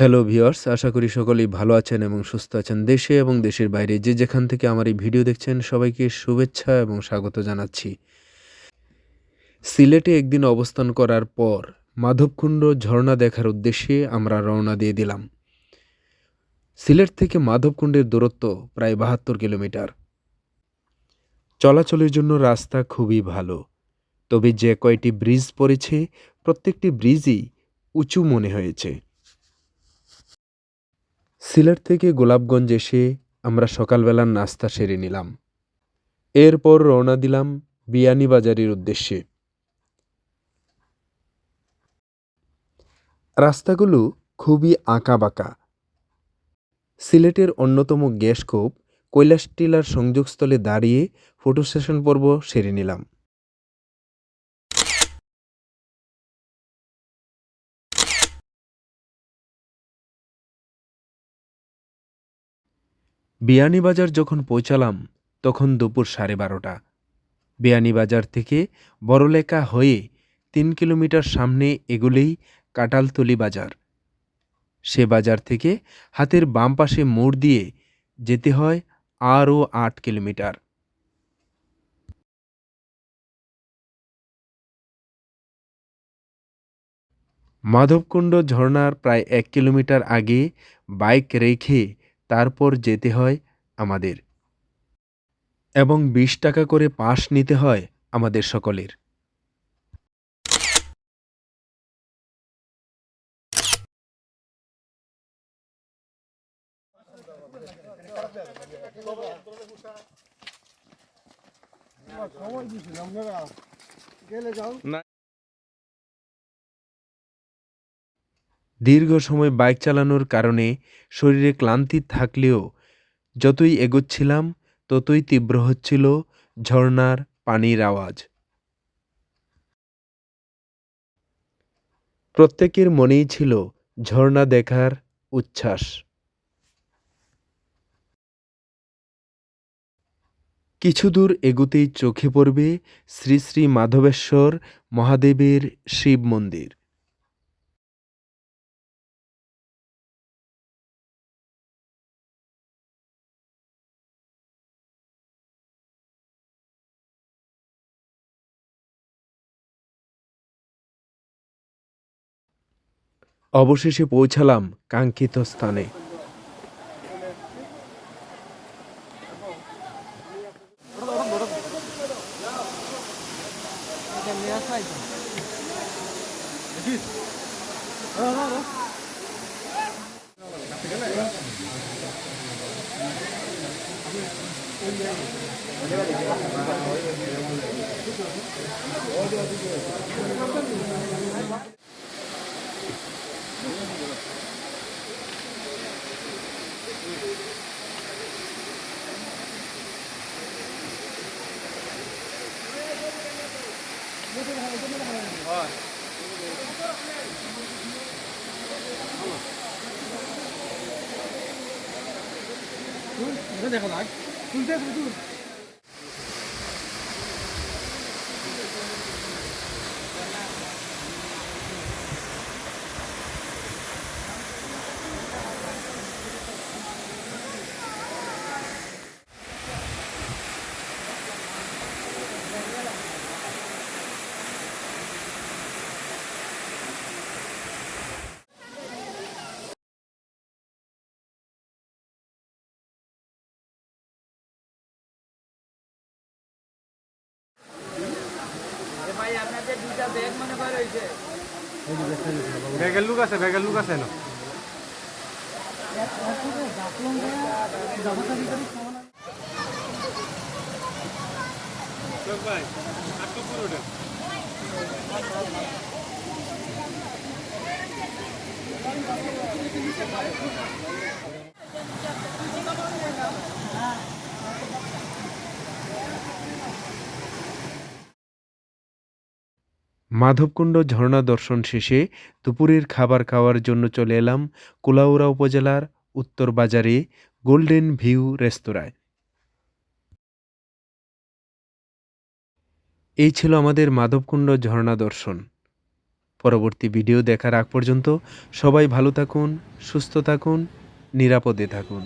Hello viewers আশা করি সকলেই ভালো আছেন এবং সুস্থ আছেন দেশে এবং দেশের বাইরে। যে যেখান থেকে আমার এই ভিডিও দেখছেন, সবাইকে শুভেচ্ছা এবং স্বাগত জানাচ্ছি। সিলেটে একদিন অবস্থান করার পর মাধবকুণ্ড ঝর্ণা দেখার উদ্দেশ্যে আমরা রওনা দিয়ে দিলাম। সিলেট থেকে মাধবকুণ্ডের দূরত্ব প্রায় বাহাত্তর কিলোমিটার। চলাচলের জন্য রাস্তা খুবই ভালো। তবে যে কয়টি ব্রিজ পড়েছে, প্রত্যেকটি ব্রিজই উঁচু মনে হয়েছে। সিলেট থেকে গোলাপগঞ্জ এসে আমরা সকালবেলার নাস্তা সেরে নিলাম। এরপর রওনা দিলাম বিয়ানীবাজারের উদ্দেশ্যে। রাস্তাগুলো খুবই আঁকাবাঁকা। সিলেটের অন্যতম গ্যাসকোপ কৈলাস টিলার সংযোগস্থলে দাঁড়িয়ে ফটো সেশন পর্ব সেরে নিলাম। বিয়ানীবাজার যখন পৌঁছালাম, তখন দুপুর সাড়ে বারোটা। বিয়ানীবাজার থেকে বড়লেখা হয়ে তিন কিলোমিটার সামনে এগুলেই কাটালতলি বাজার। সে বাজার থেকে হাতের বাম পাশে মোড় দিয়ে যেতে হয় আরও আট কিলোমিটার। মাধবকুণ্ড ঝর্ণার প্রায় এক কিলোমিটার আগে বাইক রেখে তারপর যেতে হয় আমাদের। এবং বিশ টাকা করে পাশ নিতে হয় আমাদের সকলের। সময় দীর্ঘ সময় বাইক চালানোর কারণে শরীরে ক্লান্তি থাকলেও যতই এগোচ্ছিলাম, ততই তীব্র হচ্ছিল ঝর্ণার পানির আওয়াজ। প্রত্যেকের মনেই ছিল ঝর্ণা দেখার উচ্ছ্বাস। কিছু দূর এগুতেই চোখে পড়বে শ্রী শ্রী মাধবেশ্বর মহাদেবের শিব মন্দির। অবশেষে পৌঁছালাম কাঙ্ক্ষিত স্থানে। দেখা যাক তুলতে তুল। ব্যাগের লুক আছে ব্যাগের লুক আছে না? ভাই আটকে পুরোটা মাধবকুণ্ড ঝর্ণা দর্শন শেষে দুপুরের খাবার খাওয়ার জন্য চলে এলাম কুলাউড়া উপজেলার উত্তর বাজারে গোল্ডেন ভিউ রেস্তোরাঁয়। এই ছিল আমাদের মাধবকুণ্ড ঝর্ণা দর্শন। পরবর্তী ভিডিও দেখার আগ পর্যন্ত সবাই ভালো থাকুন, সুস্থ থাকুন, নিরাপদে থাকুন।